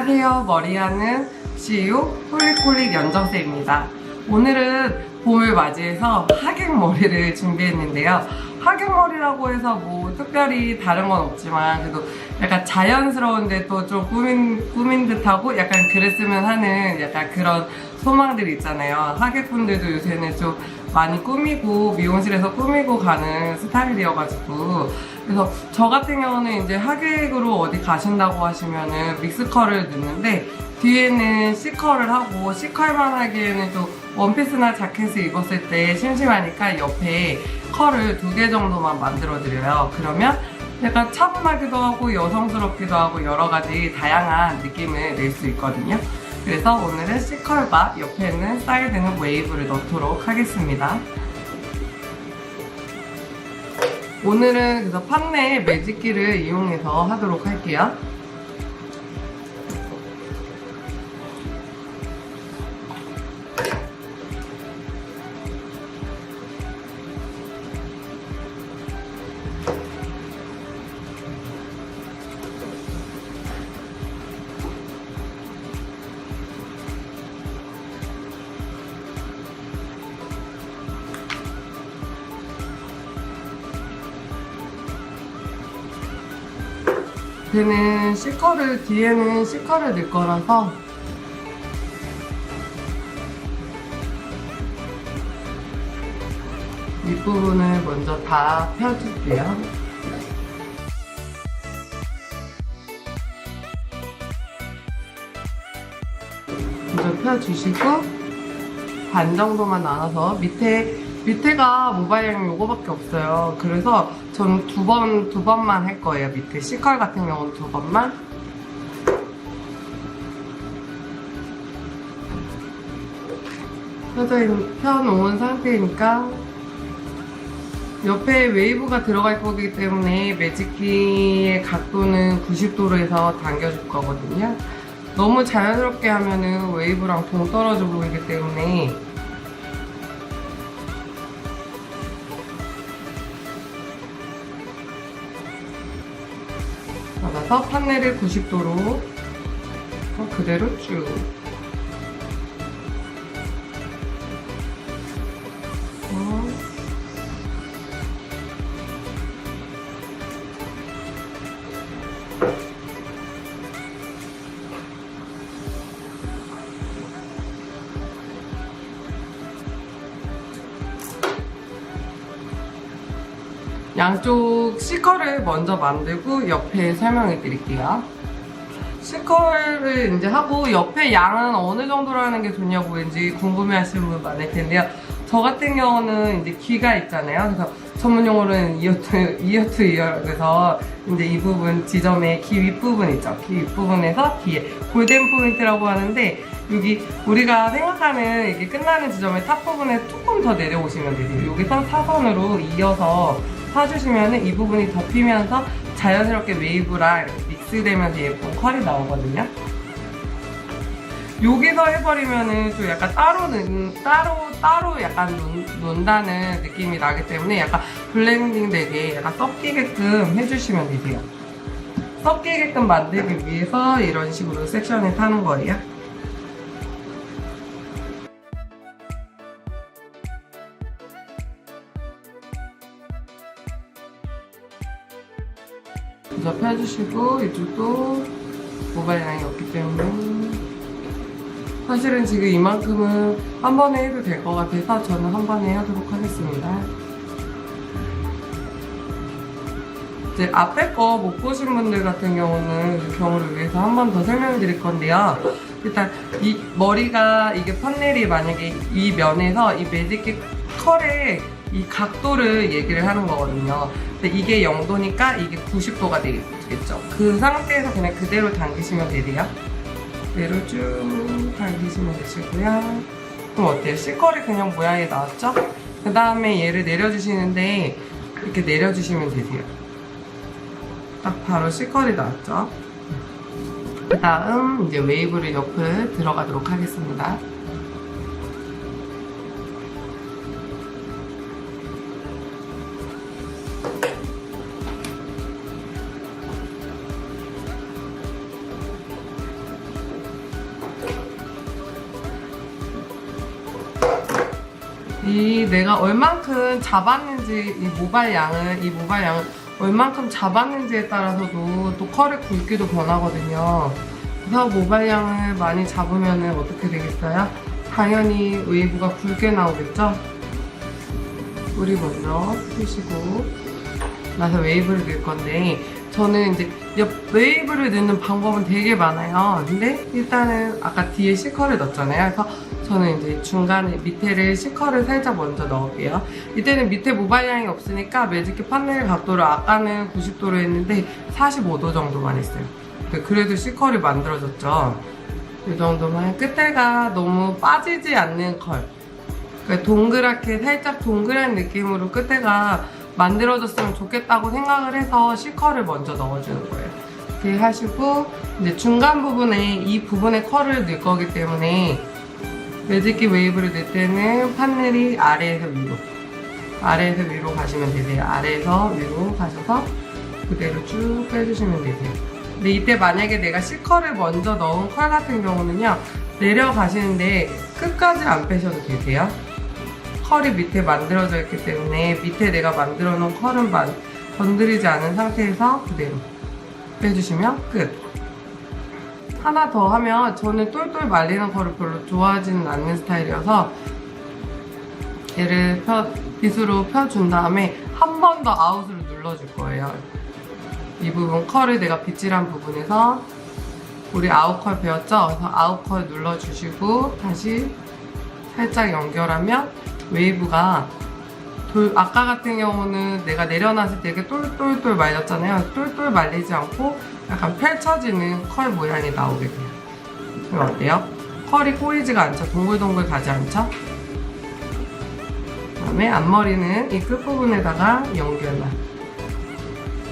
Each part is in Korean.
안녕하세요. 머리하는 CEO 홀릭홀릭 연정쌤입니다. 오늘은 봄을 맞이해서 하객머리를 준비했는데요. 하객머리라고 해서 뭐 특별히 다른 건 없지만 그래도 약간 자연스러운데 또 좀 꾸민, 꾸민 듯하고 약간 그랬으면 하는 약간 그런 소망들이 있잖아요. 하객분들도 요새는 좀 많이 꾸미고 미용실에서 꾸미고 가는 스타일이어가지고 그래서 저 같은 경우는 이제 하객으로 어디 가신다고 하시면은 믹스컬을 넣는데 뒤에는 C컬을 하고 C컬만 하기에는 좀 원피스나 자켓을 입었을 때 심심하니까 옆에 컬을 두 개 정도만 만들어 드려요. 그러면 약간 차분하기도 하고 여성스럽기도 하고 여러 가지 다양한 느낌을 낼 수 있거든요. 그래서 오늘은 C컬과 옆에는 사이드는 웨이브를 넣도록 하겠습니다. 오늘은 그래서 판넬 매직기를 이용해서 하도록 할게요. 얘는 C컬을, 뒤에는 C컬을 넣을 거라서 윗부분을 먼저 다 펴줄게요. 먼저 펴주시고 반 정도만 나눠서 밑에 밑에가 모바일형이 요거밖에 없어요. 그래서 저는 두 번, 두 번만 할 거예요. 밑에 C컬 같은 경우는 두 번만. 펴놓은 상태니까 옆에 웨이브가 들어갈 거기 때문에 매직기의 각도는 90도로 해서 당겨줄 거거든요. 너무 자연스럽게 하면은 웨이브랑 동떨어져 보이기 때문에 받아서 판넬을 90도로 그대로 쭉 양쪽 C컬을 먼저 만들고 옆에 설명해 드릴게요. C컬을 이제 하고 옆에 양은 어느 정도로 하는 게 좋냐고 왠지 궁금해 하시는 분 많을 텐데요. 저 같은 경우는 이제 귀가 있잖아요. 그래서 전문 용어로는 이어트, 이어트 이어. 그래서 이제 이 부분 지점에 귀 윗부분 있죠. 귀 윗부분에서 뒤에 골덴 포인트라고 하는데 여기 우리가 생각하는 이게 끝나는 지점의 탑 부분에 조금 더 내려오시면 되세요. 여기서 사선으로 이어서 파주시면 이 부분이 덮이면서 자연스럽게 웨이브랑 믹스되면서 예쁜 컬이 나오거든요. 여기서 해버리면은 좀 약간 따로 는 따로 따로 약간 논, 논다는 느낌이 나기 때문에 약간 블렌딩 되게 약간 섞이게끔 해주시면 되세요. 섞이게끔 만들기 위해서 이런 식으로 섹션을 타는 거예요. 펴주시고 이쪽도 모바일 양이 없기 때문에 사실은 지금 이만큼은 한 번에 해도 될 것 같아서 저는 한 번에 하도록 하겠습니다. 이제 앞에 거 못 보신 분들 같은 경우는 경우를 위해서 한 번 더 설명을 드릴 건데요. 일단 이 머리가 이게 판넬이 만약에 이 면에서 이 매직기 컬의 이 각도를 얘기를 하는 거거든요. 근데 이게 0도니까 이게 90도가 되겠죠. 그 상태에서 그냥 그대로 당기시면 되세요. 그대로 쭉 당기시면 되시고요. 그럼 어때요? C컬이 그냥 모양이 나왔죠? 그 다음에 얘를 내려주시는데 이렇게 내려주시면 되세요. 딱 바로 C컬이 나왔죠? 그 다음 이제 웨이브를 옆을 들어가도록 하겠습니다. 이 내가 얼만큼 잡았는지 이 모발 양을 이 모발 양을 얼만큼 잡았는지에 따라서도 또 컬의 굵기도 변하거든요. 그래서 모발 양을 많이 잡으면 어떻게 되겠어요? 당연히 웨이브가 굵게 나오겠죠? 우리 먼저 푸시고 나서 웨이브를 넣을 건데 저는 이제 옆 웨이브를 넣는 방법은 되게 많아요. 근데 일단은 아까 뒤에 C컬을 넣었잖아요. 그래서 저는 이제 중간에 밑에를 C컬을 살짝 먼저 넣을게요. 이때는 밑에 모발량이 없으니까 매직기 판넬 각도를 아까는 90도로 했는데 45도 정도만 했어요. 그래도 C컬이 만들어졌죠. 이 정도만 끝에가 너무 빠지지 않는 컬. 그러니까 동그랗게 살짝 동그란 느낌으로 끝에가 만들어졌으면 좋겠다고 생각을 해서 C컬을 먼저 넣어주는 거예요. 이렇게 하시고 이제 중간 부분에 이 부분에 컬을 넣을 거기 때문에 매직기 웨이브를 넣을 때는 판넬이 아래에서 위로 아래에서 위로 가시면 되세요. 아래에서 위로 가셔서 그대로 쭉 빼주시면 되세요. 근데 이때 만약에 내가 C컬을 먼저 넣은 컬 같은 경우는요 내려가시는데 끝까지 안 빼셔도 되세요. 컬이 밑에 만들어져 있기 때문에 밑에 내가 만들어 놓은 컬은 만- 건드리지 않은 상태에서 그대로 빼주시면 끝. 하나 더 하면 저는 똘똘 말리는 컬을 별로 좋아하지는 않는 스타일이어서 얘를 펴, 빗으로 펴준 다음에 한 번 더 아웃으로 눌러줄 거예요. 이 부분 컬을 내가 빗질한 부분에서 우리 아웃 컬 배웠죠? 그래서 아웃 컬 눌러주시고 다시 살짝 연결하면 웨이브가 돌- 아까 같은 경우는 내가 내려놨을 때 이렇게 똘똘똘 말렸잖아요. 똘똘 말리지 않고 약간 펼쳐지는 컬 모양이 나오게 돼요. 이거 어때요? 컬이 꼬이지가 않죠? 동글동글 가지 않죠? 그 다음에 앞머리는 이 끝부분에다가 연결만.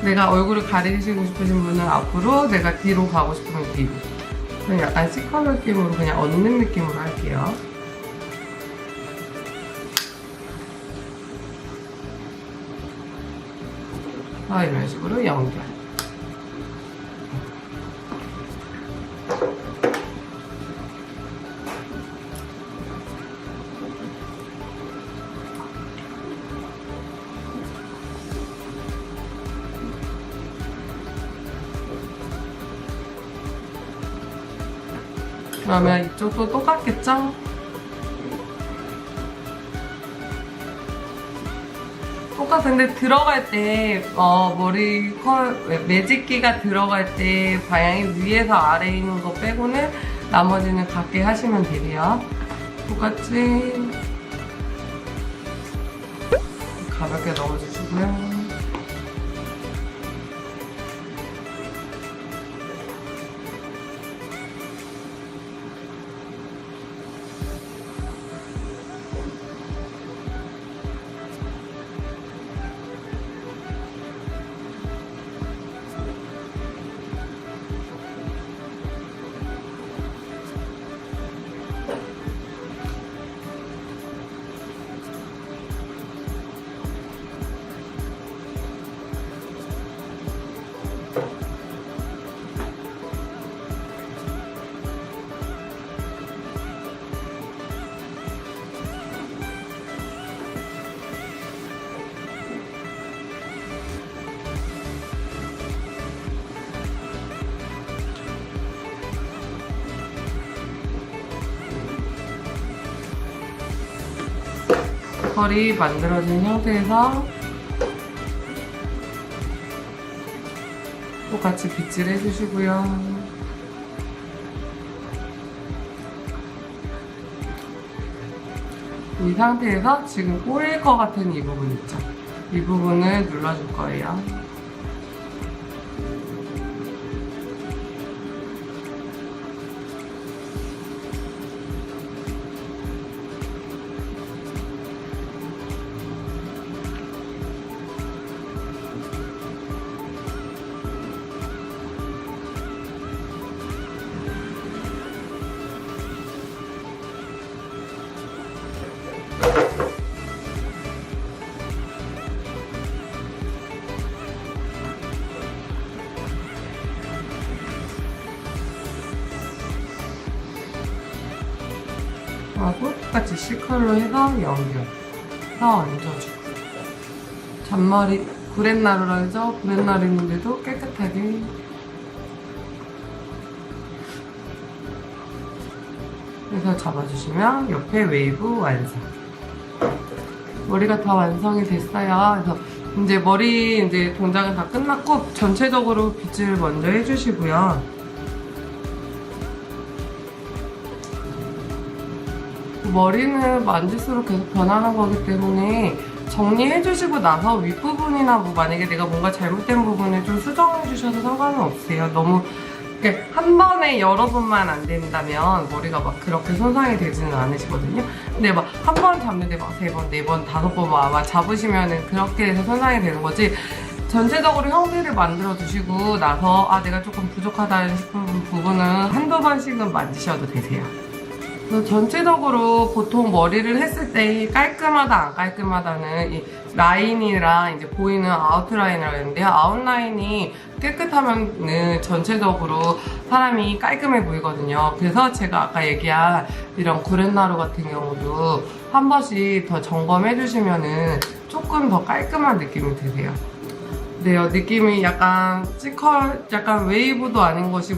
내가 얼굴을 가리시고 싶으신 분은 앞으로, 내가 뒤로 가고 싶으면 뒤로. 저는 약간 시컬 느낌으로 그냥 얹는 느낌으로 할게요. 아, 이런 식으로 연결. 그러면 이쪽도 똑같겠죠? 똑같은데 들어갈 때 어, 머리 컬 매직기가 들어갈 때 방향이 위에서 아래에 있는 거 빼고는 나머지는 같게 하시면 되세요. 똑같이 가볍게 넣어주시고요. 컬이 만들어진 형태에서 똑같이 빗질 해주시고요. 이 상태에서 지금 꼬일 것 같은 이 부분 있죠? 이 부분을 눌러줄 거예요. C컬로 해서 연결 해서 얹어주고. 잔머리 브렛나루라 해서 브렛나루인데도 깨끗하게. 해서 잡아주시면 옆에 웨이브 완성. 머리가 다 완성이 됐어요. 그래서 이제 머리 이제 동작은 다 끝났고 전체적으로 빗질 먼저 해주시고요 머리는 만질수록 계속 변하는 거기 때문에 정리해주시고 나서 윗부분이나 뭐 만약에 내가 뭔가 잘못된 부분을 좀 수정해주셔도 상관은 없어요. 너무 이렇게 한 번에 여러 번만 안 된다면 머리가 막 그렇게 손상이 되지는 않으시거든요. 근데 막 한 번 잡는데 막 세 번, 네 번, 다섯 번 아마 잡으시면은 그렇게 해서 손상이 되는 거지. 전체적으로 형태를 만들어 두시고 나서 아 내가 조금 부족하다는 싶은 부분은 한두 번씩은 만지셔도 되세요. 전체적으로 보통 머리를 했을 때 깔끔하다 안 깔끔하다는 이 라인이랑 이제 보이는 아웃라인이라고 했는데요. 아웃라인이 깨끗하면은 전체적으로 사람이 깔끔해 보이거든요. 그래서 제가 아까 얘기한 이런 구렛나루 같은 경우도 한 번씩 더 점검해 주시면은 조금 더 깔끔한 느낌이 드세요. 네요. 느낌이 약간 C컬, 약간 웨이브도 아닌 것이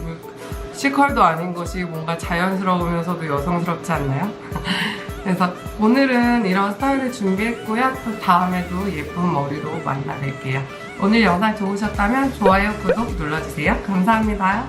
물- C컬도 아닌 것이 뭔가 자연스러우면서도 여성스럽지 않나요? 그래서 오늘은 이런 스타일을 준비했고요. 또 다음에도 예쁜 머리로 만나 뵐게요. 오늘 영상 좋으셨다면 좋아요, 구독 눌러주세요. 감사합니다.